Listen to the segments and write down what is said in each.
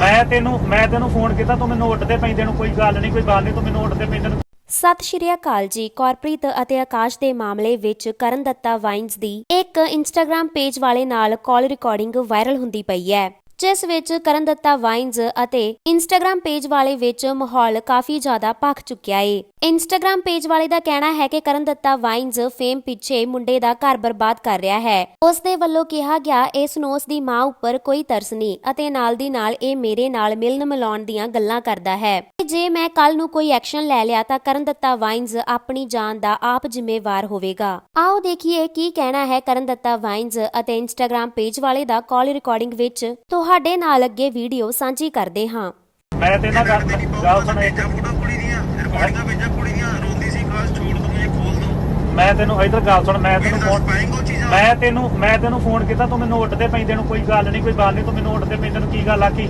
ਮੈਂ ਤੈਨੂੰ ਮੈਂ ਤੈਨੂੰ ਫੋਨ ਕੀਤਾ, ਤੂੰ ਮੈਨੂੰ ਉੱਡਦੇ ਪੈਂਦੇ ਨੂੰ ਕੋਈ ਗੱਲ ਨਹੀਂ, ਕੋਈ ਬਾਤ ਨਹੀਂ, ਤੂੰ ਮੈਨੂੰ ਉੱਡਦੇ ਪੈਂਦੇ ਨੂੰ ਸਤਿ ਸ਼੍ਰੀ ਅਕਾਲ ਜੀ, ਕਾਰਪ੍ਰੀਤ ਅਤੇ ਆਕਾਸ਼ ਦੇ ਮਾਮਲੇ ਵਿੱਚ ਕਰਨ ਦੱਤਾ ਵਾਈਨਸ ਦੀ ਇੱਕ ਇੰਸਟਾਗ੍ਰam ਪੇਜ ਵਾਲੇ ਨਾਲ ਕਾਲ ਰਿਕਾਰਡਿੰਗ ਵਾਇਰਲ ਹੁੰਦੀ ਪਈ ਹੈ। ਜਿਸ ਵਿੱਚ ਕਰਨ ਦੱਤਾ ਵਾਈਨਸ ਅਤੇ ਇੰਸਟਾਗ੍ਰam ਪੇਜ ਵਾਲੇ ਵਿੱਚ ਮਾਹੌਲ ਕਾਫੀ ਜ਼ਿਆਦਾ ਭਖ ਚੁੱਕਿਆ ਏ। ਇੰਸਟਾਗ੍ਰam ਪੇਜ ਵਾਲੇ ਦਾ ਕਹਿਣਾ ਹੈ ਕਿ ਕਰਨ ਦੱਤਾ ਵਾਈਨਸ ਫੇਮ ਪਿੱਛੇ ਮੁੰਡੇ ਦਾ ਘਰ ਬਰਬਾਦ ਕਰ ਰਿਹਾ ਹੈ। ਉਸ ਦੇ ਵੱਲੋਂ ਕਿਹਾ ਗਿਆ, ਇਸ ਨੂੰ ਉਸ ਦੀ ਮਾਂ ਉੱਪਰ ਕੋਈ ਤਰਸ ਨਹੀਂ ਅਤੇ ਨਾਲ ਦੀ ਨਾਲ ਇਹ ਮੇਰੇ ਨਾਲ ਮਿਲਣ ਮਿਲਾਉਣ ਦੀਆਂ ਗੱਲਾਂ ਕਰਦਾ ਹੈ। ਜੇ ਮੈਂ ਕੱਲ ਨੂੰ ਕੋਈ ਐਕਸ਼ਨ ਲੈ ਲਿਆ ਤਾਂ ਕਰਨ ਦੱਤਾ ਵਾਈਨਸ ਆਪਣੀ ਜਾਨ ਦਾ ਆਪ ਜ਼ਿੰਮੇਵਾਰ ਹੋਵੇਗਾ। ਆਓ ਦੇਖੀਏ ਕੀ ਕਹਿਣਾ ਹੈ ਕਰਨ ਦੱਤਾ ਵਾਈਨਸ ਅਤੇ ਇੰਸਟਾਗ੍ਰam ਪੇਜ ਵਾਲੇ ਦਾ ਕਾਲ ਰਿਕਾਰਡਿੰਗ ਵਿੱਚ। ਤੁਹਾਡੇ ਨਾਲ ਅੱਗੇ ਵੀਡੀਓ ਸਾਂਝੀ ਕਰਦੇ ਹਾਂ। ਮੈਂ ਤੇ ਨਾ ਗੱਲ ਗੱਲ ਸੁਣ ਇੱਕ। ਫੋਟੋ ਕੁੜੀ ਦੀਆਂ ਰਿਕਾਰਡਿੰਗਾਂ ਭੇਜਾਂ ਕੁੜੀ ਦੀਆਂ ਰੋਂਦੀ ਸੀ ਕਾਸ਼ ਛੋੜ ਦੋ ਮੁਝੇ ਖੋਲ ਦੋ। ਮੈਂ ਤੈਨੂੰ ਇਧਰ ਗੱਲ ਸੁਣ ਮੈਂ ਤੈਨੂੰ ਫੋਨ ਪਾਏਂਗੇ ਉਹ ਚੀਜ਼ਾਂ ਮੈਂ ਤੈਨੂੰ ਮੈਂ ਤੈਨੂੰ ਫੋਨ ਕੀਤਾ ਤੂੰ ਮੈਨੂੰ ਉੱਡਦੇ ਪੈਂਦੇ ਨੂੰ ਕੋਈ ਗੱਲ ਨਹੀਂ ਕੋਈ ਬਾਤ ਨਹੀਂ ਤੂੰ ਮੈਨੂੰ ਉੱਡਦੇ ਪੈਂਦੇ ਨੂੰ ਕੀ ਗੱਲ ਆਖੀ?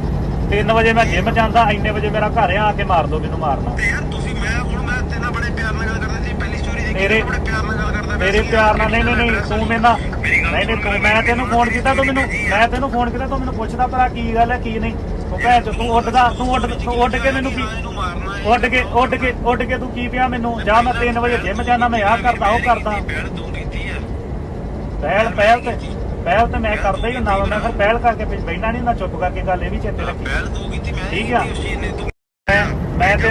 3 ਵਜੇ ਮੈਂ ਜਿਮ ਜਾਂਦਾ ਇੰਨੇ ਵਜੇ ਮੇਰਾ ਘਰ ਆ ਆ ਕੇ ਮਾਰ ਦੋ ਮੈਨੂੰ ਮਾਰਨਾ। ਤੇ ਯਾਰ ਤੁਸੀਂ ਮੈਂ ਹੁਣ ਮੈਂ ਤੇਰੇ ਨਾਲ ਬੜੇ ਪਿਆਰ ਨਾਲ ਗੱਲ ਕਰਦਾ ਸੀ ਪਹਿਲੀ ਸਟੋਰੀ ਦੇਖੀ ਬੜੇ ਪਿਆਰ ਨਾਲ ਗੱਲ ਕਰਦਾ ਪਿਆ ਮੇਰੇ ਸੀ। ਪਿਆਰ ਨਾਲ ਨਹੀਂ ਨਹੀਂ ਨਹੀਂ ਤੂੰ ਗੱਲ ਨਹੀਂ ਨਹੀਂ ਤੂੰ ਮੈਂ ਤੈਨੂੰ ਫੋਨ ਕੀਤਾ ਤੂੰ ਮੈਨੂੰ ਮੈਂ ਤੈਨੂੰ ਫੋਨ ਕੀਤਾ ਤੂੰ ਮੈਨੂੰ ਪੁੱਛਦਾ ਭਲਾ ਕੀ ਗੱਲ ਹੈ ਕੀ ਨਹੀਂ। ਤੂੰ ਭੈਣ ਚੋ ਤੂੰ ਉੱਡਦਾ ਤੂੰ ਉੱਡ ਤੂੰ ਉੱਡ ਕੇ ਮੈਨੂੰ ਕੀ ਇਹਨੂੰ ਮਾਰਨਾ ਹੈ। ਉੱਡ ਕੇ ਉੱਡ ਕੇ ਉੱਡ ਕੇ ਤੂੰ ਕੀ ਪਿਆ ਮੈਨੂੰ? ਜਾਂ ਮੈਂ 3 ਵਜੇ ਜਿਮ ਜਾਣਾ ਮੈਂ ਆਹ ਕਰਦਾ ਉਹ ਕਰਦਾ। ਤੂੰ ਕੀਤੀ ਪਹਿਲ ਪਹਿਲ ਤੇ ਪਹਿਲ ਤੇ ਮੈਂ ਕਰਦਾ ਹੀ ਹੁੰਦਾ ਵਾ, ਮੈਂ ਫਿਰ ਪਹਿਲ ਕਰਕੇ ਬੈਠਾ ਨਹੀਂ ਨਾ ਚੁੱਪ ਕਰਕੇ ਗੱਲ ਇਹ ਵੀ ਚੇਤੇ ਰੱਖੀ ਪਹਿਲ ਤੂੰ ਕੀਤੀ ਮੈਂ ਠੀਕ ਆ। ਉਸ ਚੀਜ਼ ਨੇ ਤੂੰ ਮੈਂ ਮੈਂ ਤੇ